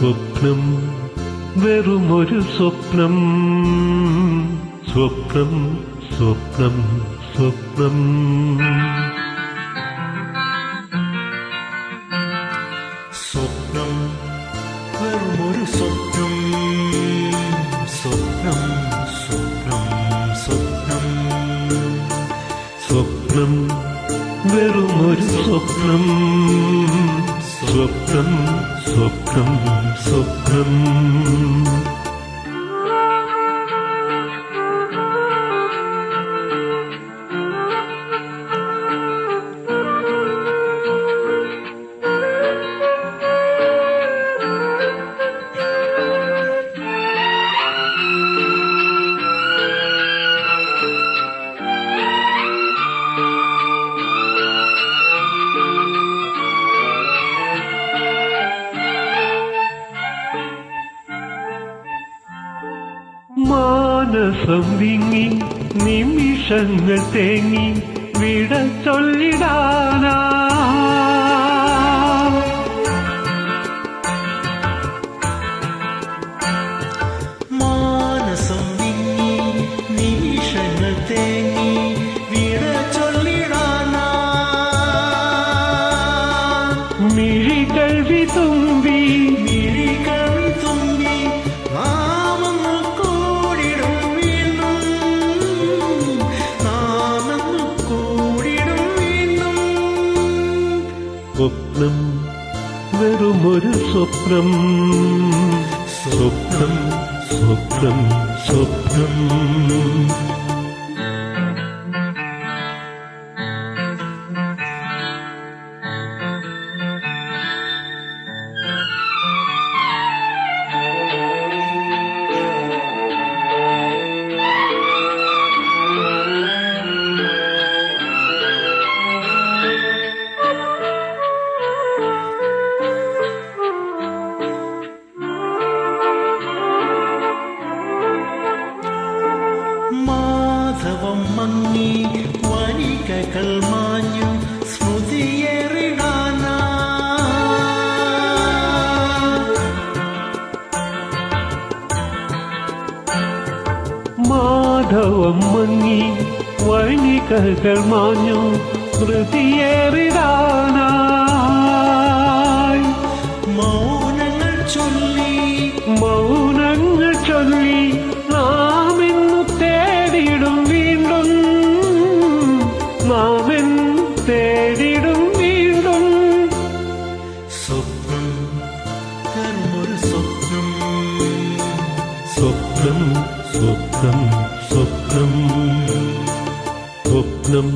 സ്വപ്നം വെറുമൊരു സ്വപ്നം. സ്വപ്നം സ്വപ്നം സ്വപ്നം. സ്വപ്നം വെറുമൊരു സ്വപ്നം. സ്വപ്നം സ്വപ്നം സ്വപ്നം. സ്വപ്നം വെറുമൊരു സ്വപ്നം. സ്വപ്നം സ്വപ്നം സ്വപ്നം മാനസം വിങ്ങി നിമിഷങ്ങൾ തേങ്ങി വിട ചൊല്ലിടാനാ. മാനസം വിങ്ങി നിമിഷങ്ങൾ തേങ്ങി വീട ചൊല്ലിടാനാ. മിഴികൾ വിതുമ്പി സ്വപ്നം വെറുമൊരു സ്വപ്നം. സ്വപ്നം സ്വപ്നം സ്വപ്നം. വരികകൾ മാഞ്ഞു സ്മൃതിയേറിടാനാ. മാധവം മങ്ങി വൈണികകൾ മാഞ്ഞു കൃതിയേറിടാനായി കർമ്മൊരു സ്വപ്നം. സ്വപ്നം സ്വപ്നം സ്വപ്നം. സ്വപ്നം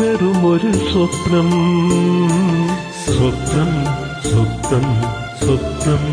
വെറുമൊരു സ്വപ്നം. സ്വപ്നം സ്വപ്നം സ്വപ്നം.